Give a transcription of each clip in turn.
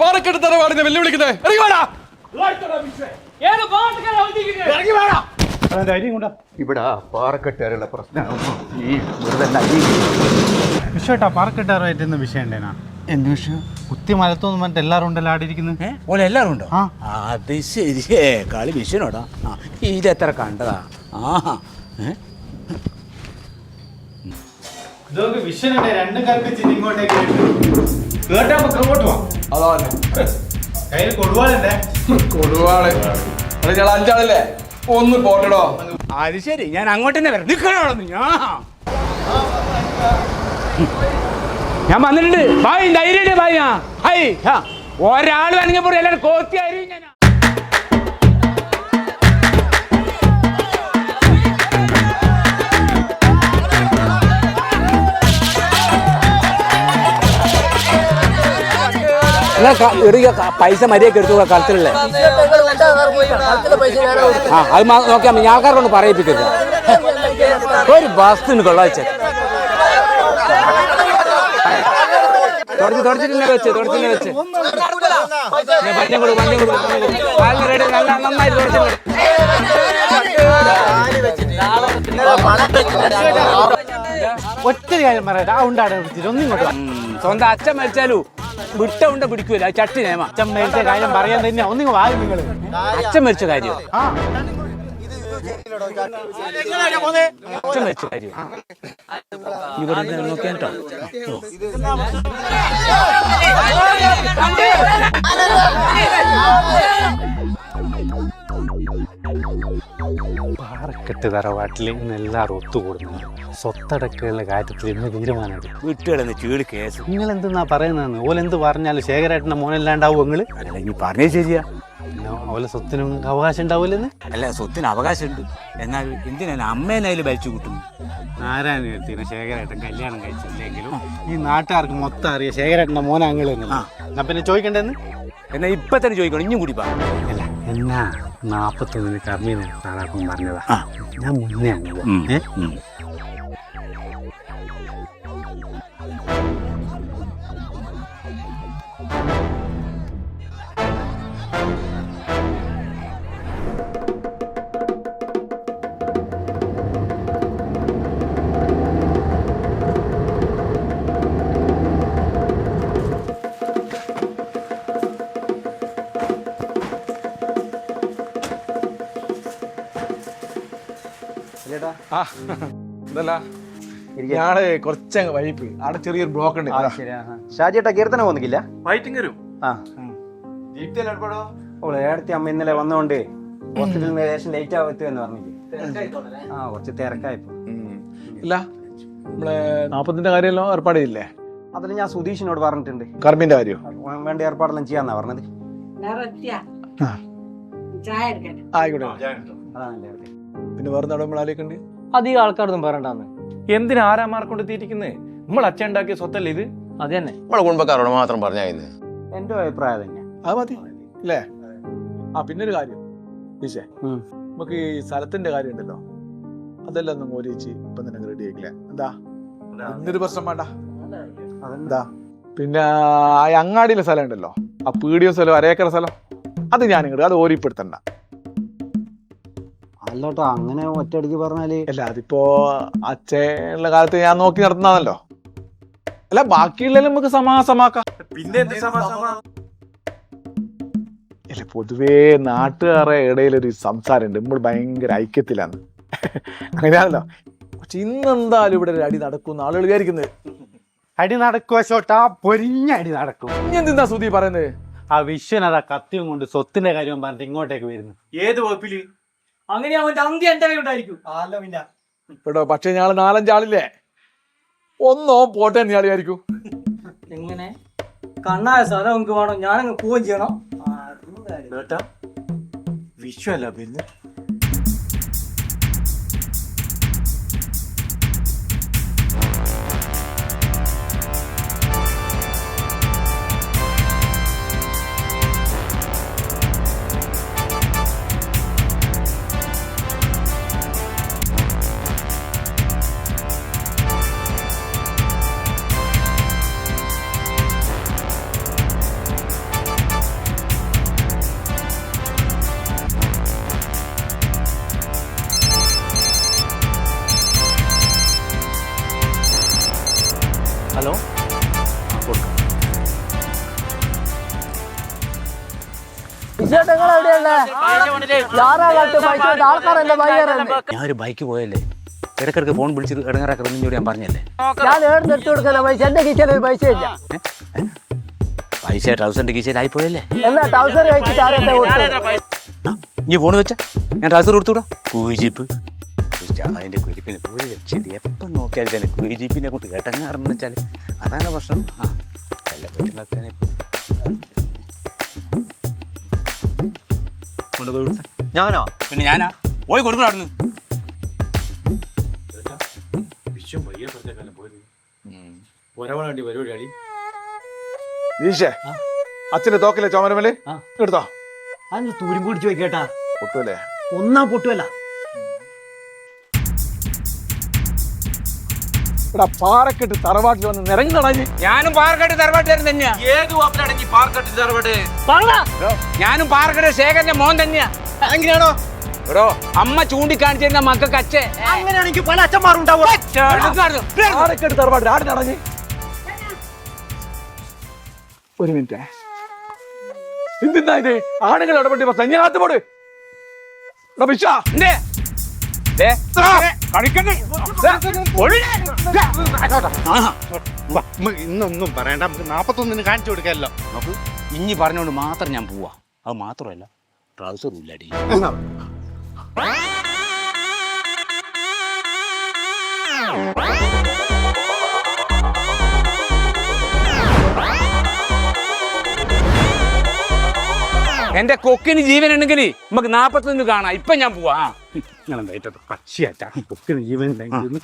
പാറക്കെട്ട് തറവാടിനെ വെല്ലുവിളിക്കുന്നത് ഇറങ്ങി വേടാ. ഏത് പാട്ടുകാരാ വന്നിരിക്കുന്നത്? ഇറങ്ങി വേടാ. ഇവിടെ പാറക്കെട്ടുകാരുള്ള പ്രശ്നമാണ് ഈ വെറുതെ അരി വിഷയട്ടാ പാറക്കെട്ടാറായിട്ട് ഇന്ന് വിഷയം ഉണ്ടേനാ? എന്ത് വിഷയം? കുത്തി മലത്തോന്ന് പറഞ്ഞിട്ട് എല്ലാവരും ഉണ്ടല്ലോ ആടെ ഇരിക്കുന്നത് ഓലെ എല്ലാവരും ഉണ്ടോ? ആ. അത് ശരി കളി വിഷയനോടാ ആ ഇതെത്ര കണ്ടതാ? ആ? ഇതൊക്കെ വിഷയം രണ്ടും കൽപ്പിച്ചിട്ട് ഇങ്ങോട്ടേക്ക് കേട്ടാ. നമുക്ക് അങ്ങോട്ട് പോവാം അതാണ് കയ്യിൽ കൊടുവാളുണ്ടേ? കൊടുവാൾ. അത് ഞങ്ങൾ അഞ്ചാളല്ലേ? ഒന്ന് പോട്ടടോ. അത് ശരി. ഞാൻ അങ്ങോട്ട് തന്നെ വരാം. നിൽക്കണോന്ന് ഞാൻ ഞാൻ വന്നിട്ടുണ്ട്. ബായ് ധൈര്യം ബായ് ആ ഹൈ ഒരാൾ വേണമെങ്കിൽ പോലും എല്ലാവരും കോത്തി അരി ഞാൻ. പൈസ മര്യാദയ്ക്ക് എടുത്തു കളത്തിലല്ലേ ആ അത് നോക്കിയാ നോക്കിയാൽ മതി. ആൾക്കാരെ കൊണ്ട് പറയിപ്പിക്കരുത്. ഒരു ബസ്സിന് കൊള്ളാച്ച തുടച്ച് തുടച്ചിട്ടില്ല വെച്ച് തുടച്ചില്ല വെച്ച്. ഞാൻ പഞ്ഞം കൊടുക്കും പഞ്ഞം കൊടുക്കും പഞ്ഞം കൊടുക്കും. നല്ല നന്നായി ഒറ്റ കാര്യം പറയട്ടെ. ആ ഉണ്ടാടെ വിളിച്ചിട്ട് ഒന്നും ഇങ്ങോട്ട്. സ്വന്തം അച്ഛൻ മരിച്ചാലും വിട്ട ഉണ്ട പിടിക്കൂല ചട്ടി നേമ അച്ഛൻ മരിച്ച കാര്യം പറയാൻ തന്നെ ഒന്നിങ്ങ് വായു നിങ്ങൾ അച്ഛൻ മരിച്ച കാര്യം? ആ. അച്ഛൻ മരിച്ച കാര്യം? ഇവിടെ നോക്കിയാ കേട്ടോ. പാറക്കെട്ട് തറവാട്ടിൽ ഇന്ന് എല്ലാവരും ഒത്തുകൂടുന്നു. സ്വത്തടക്കുള്ള കാര്യത്തിൽ ഇന്ന് തീരുമാനമുണ്ട് വീട്ടുകളെന്ന് ചീട് കേസ്. നിങ്ങൾ എന്തെന്നാ പറയുന്നതെന്ന്? ഓലെന്ത് പറഞ്ഞാലും ശേഖരേട്ടന്റെ മോനല്ലാണ്ടാവും നിങ്ങൾ അല്ല ഇനി പറഞ്ഞേ ശരിയാ. പിന്നെ ഓലെ സ്വത്തിനും അവകാശം ഉണ്ടാവില്ലെന്ന് അല്ല സ്വത്തിന് അവകാശമുണ്ട്. എന്നാൽ എന്തിനാണ് അമ്മേനെ അതിൽ ഭരിച്ചു കൂട്ടുന്നു? ആരാണ് എത്തിനെ ശേഖരേട്ടൻ കല്യാണം കഴിച്ചില്ലെങ്കിലും ഈ നാട്ടുകാർക്ക് മൊത്തം അറിയാം ശേഖരേട്ടന്റെ മോനാങ്ങൾ എന്നാ. പിന്നെ ചോദിക്കണ്ടെന്ന്? എന്നാ ഇപ്പൊ തന്നെ ചോദിക്കണം. ഇഞ്ഞും കൂടി เป็นหน้าหนาประตูในการมีหน้าตาลาของมันเลยว่ะอะ น้ำมุนเนี่งเลยว่ะเอ๊ะ ആ. ഇതല്ല. ഞാൾ കുറച്ചങ്ങ് അവിടെ ചെറിയൊരു ബ്ലോക്ക് ഉണ്ട് ഷാജിയേട്ടാ കീർത്തന പോകുന്നില്ല വൈറ്റിംഗ് വരും. ആ. ഓളെ ഏടത്തി അമ്മ ഇന്നലെ വന്നോണ്ട് ഹോസ്പിറ്റലിൽ നിന്ന് ഏകദേശം ലേറ്റ് ആവത്തു എന്ന് പറഞ്ഞില്ലേ ആ കുറച്ച് തിരക്കായിപ്പോ. ഇല്ല. നമ്മളെ നാപ്പത്തിന്റെ കാര്യമല്ലോ ഏർപ്പാട് ചെയ്തില്ലേ അതിൽ ഞാൻ സുധീഷിനോട് പറഞ്ഞിട്ടുണ്ട്. കർമ്മിന്റെ കാര്യം? വേണ്ട ഏർപ്പാടെല്ലാം ചെയ്യാന്നാ പറഞ്ഞത്. ആയിക്കോട്ടെ. അതാണല്ലേ. പിന്നെ വേറെ നമ്മൾ ആലോചിക്കണ്ടേ? അധികം ആൾക്കാരൊന്നും പറയണ്ടെന്ന് എന്തിനാ ആരാമാർ കൊണ്ട് തീറ്റിക്കുന്നേ? നമ്മൾ അച്ഛൻ ഉണ്ടാക്കിയ സ്വത്തല്ലേ ഇത്? അത് തന്നെ. നമ്മളെ കുടുംബക്കാരോട് മാത്രം പറഞ്ഞാ ഇന്ന്. എന്റെ അഭിപ്രായം തന്നെ അത് മതി. അല്ലേ ആ പിന്നെ ഒരു കാര്യം. ഈശേ. നമുക്ക് ഈ സ്ഥലത്തിന്റെ കാര്യം ഉണ്ടല്ലോ. അതെല്ലാം ഒന്നും മോലിച്ച് ഇപ്പൊ തന്നെ റെഡി ആക്കില്ലേ എന്താ? ഇന്നൊരു പ്രശ്നം വേണ്ട. അതെന്താ? പിന്നെ ആ അങ്ങാടിയിലെ സ്ഥലം ഉണ്ടല്ലോ. ആ പീടിയ സ്ഥലം അരേക്കര സ്ഥലം. അത് ഞാൻ ഇങ്ങോട്ട് അത് ഓരിപ്പെടുത്തണ്ട. അല്ലോട്ടോ അങ്ങനെ ഒറ്റയടിക്ക് പറഞ്ഞാൽ അല്ല അതിപ്പോ അച്ഛനുള്ള കാലത്ത് ഞാൻ നോക്കി നടത്തുന്നതാണല്ലോ. അല്ല ബാക്കിയുള്ള നമുക്ക് സമാസമാക്കാം. പിന്നെ അല്ല പൊതുവേ നാട്ടുകാരെ ഇടയിൽ ഒരു സംസാരമുണ്ട്. നമ്മൾ ഭയങ്കര ഐക്യത്തിലാണ്. അങ്ങനെയാണല്ലോ പക്ഷെ ഇന്നെന്തായാലും ഇവിടെ ഒരു അടി നടക്കുന്ന ആളുകൾ വിചാരിക്കുന്നത് അടി നടക്കുവശോട്ടാ പൊരിഞ്ഞ അടി നടക്കും. ഇനി എന്തിനാ സുധി പറയുന്നത്? ആ വിശ്വനാഥ കത്തിയും കൊണ്ട് സ്വത്തിന്റെ കാര്യം പറഞ്ഞിട്ട് ഇങ്ങോട്ടേക്ക് വരുന്നു. ഏത് വകുപ്പിൽ? അങ്ങനെ അവന്റെ അന്ത്യം എന്റെ കയ്യിലുണ്ടായിരിക്കും കേട്ടോ പക്ഷെ ഞങ്ങൾ നാലഞ്ചാളില്ലേ? ഒന്നോ പോട്ടെ എന്ന് ഞാൻ വിചാരിക്കും. എങ്ങനെ? കണ്ണായ സ്ഥലം നമുക്ക് വേണം. ഞാനങ്ങ് പോവുകയും ചെയ്യണം. വിശ്വല്ല പിന്നെ ഞാനൊരു ബൈക്ക് പോയല്ലേ? ഇടക്കിടക്ക് ഫോൺ വിളിച്ചിട്ട് ഇടങ്ങാറാക്കണമെന്ന് ഞാൻ പറഞ്ഞല്ലേ? ഞാൻ ഏടുന്ന് എടുത്തു കൊടുക്കുന്ന പൈസ എന്റെ കിച്ചണിൽ ഒരു പൈസ ഇല്ല. പൈസ ട്രൗസറിന്റെ കീശയിലായി പോയല്ലേ എന്നാ ട്രൗസർ കഴിച്ചിട്ട് ആരെന്താ കൊടുത്തത്? ആ, നീ ഫോൺ വെച്ച? ഞാൻ ട്രൗസർ കൊടുത്തൂടാ കുഴിജിപ്പ് അതിന്റെ കുരിപ്പിന് പോയി ചെടി എപ്പം നോക്കിയാലും തന്നെ കുഴിജിപ്പിനെ കൊണ്ട് കേട്ടങ്ങാറെന്ന് വെച്ചാൽ അതാണ് പ്രശ്നം. ആ പറ്റുന്ന ഞാനോ? പിന്നെ ഞാനാ? പോയി കൊടുക്കണം അവിടുന്ന്. ഈശേ അച്ഛന്റെ തോക്കിലെ ചോമരമല്ലേ. എടുത്തോ. അതിന് തൂരും പിടിച്ചു വെക്കേട്ടാ പൊട്ടുമല്ലേ ഒന്നാ പൊട്ടുമല്ല ഇവിടെ പാറക്കെട്ട് തറവാട്ടിൽ വന്ന് നിറങ്ങി നടഞ്ഞ് ഞാനും പാറക്കെട്ട് തറവാട്ടുകാരൻ തന്നെയാ. ഏത് വാപ്പിലടങ്ങി പാറക്കെട്ട് തറവാട്? തറവാട്ട് ഞാനും പാറക്കെട്ട് ശേഖരന്റെ മോൻ തന്നെയാ. അങ്ങനെയാണോ എടോ അമ്മ ചൂണ്ടിക്കാണിച്ചിരുന്ന മക്കൾക്ക് അച്ഛൻ. അങ്ങനെയാണെങ്കിൽ പല അച്ഛന്മാരുണ്ടാവും പാറക്കെട്ട് തറവാട്ടിൽ ആട് നടഞ്ഞ് ഒരു മിനിറ്റ്. എന്തിനാ ഇത്? ആണുങ്ങൾ ഇടപെട്ടി ഞാൻ അകത്ത് പോട് എന്തേ? ഇന്നൊന്നും പറയണ്ട. നമുക്ക് നാപ്പത്തൊന്നിന് കാണിച്ചു കൊടുക്കാമല്ലോ. നമുക്ക് ഇനി പറഞ്ഞോണ്ട് മാത്രം ഞാൻ പോവാ. അത് മാത്രമല്ല ട്രൗസർ ഇല്ലടി. എന്റെ കൊക്കിന് ജീവൻ ഉണ്ടെങ്കിൽ നമുക്ക് നാപ്പത്തൊന്ന് കാണാം. ഇപ്പൊ ഞാൻ പോവാ. ഏറ്റത് പക്ഷിയാറ്റാ കൊക്കിന് ജീവൻ ഉണ്ടെങ്കിൽ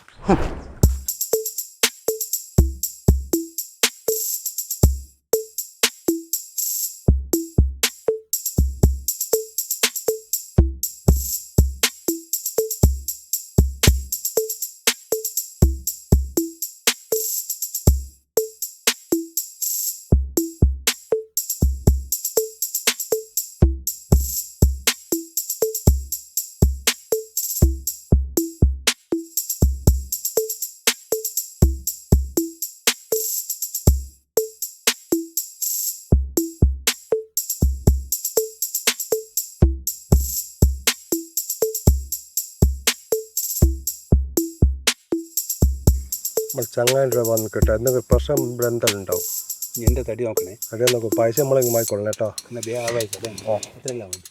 നമ്മൾ ചങ്ങാന്റെ വന്ന് കേട്ടോ എന്തെങ്കിലും പ്രശ്നം ഇവിടെ എന്തെങ്കിലും ഉണ്ടാവും എന്റെ തടി നോക്കണേ. അതേ നോക്കും. പൈസ നമ്മളെങ്കിൽ വാങ്ങിക്കൊള്ളണം കേട്ടോ. എന്നാ ബ്യാവായി എത്രയല്ല മതി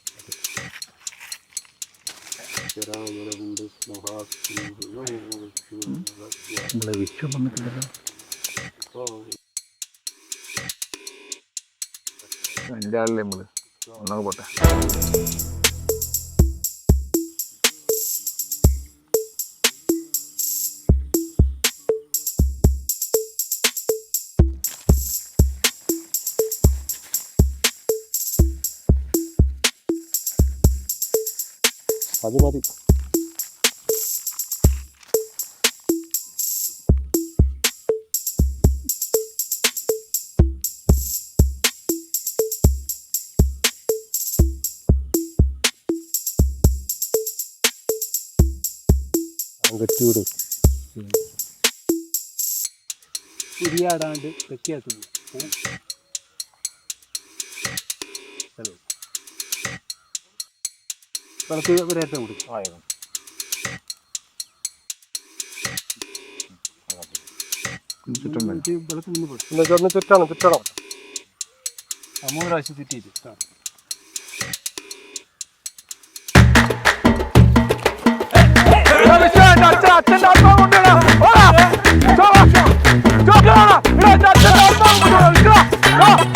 എന്റെ ആളിലെ നമ്മൾ ഒന്നാകെ പോട്ടെ. അത് മതി അങ്ങറ്റൂട് ഉരിയാടാണ്ട് തെക്കിയാത്തുന്നു വളർത്തി ഒരേറ്റം കൊടുക്കും ആയിരുന്നു ചുറ്റണം ചുറ്റണം ചുറ്റണം മൂന്ന് പ്രാവശ്യം ചുറ്റിയിട്ട് ചുറ്റണം No!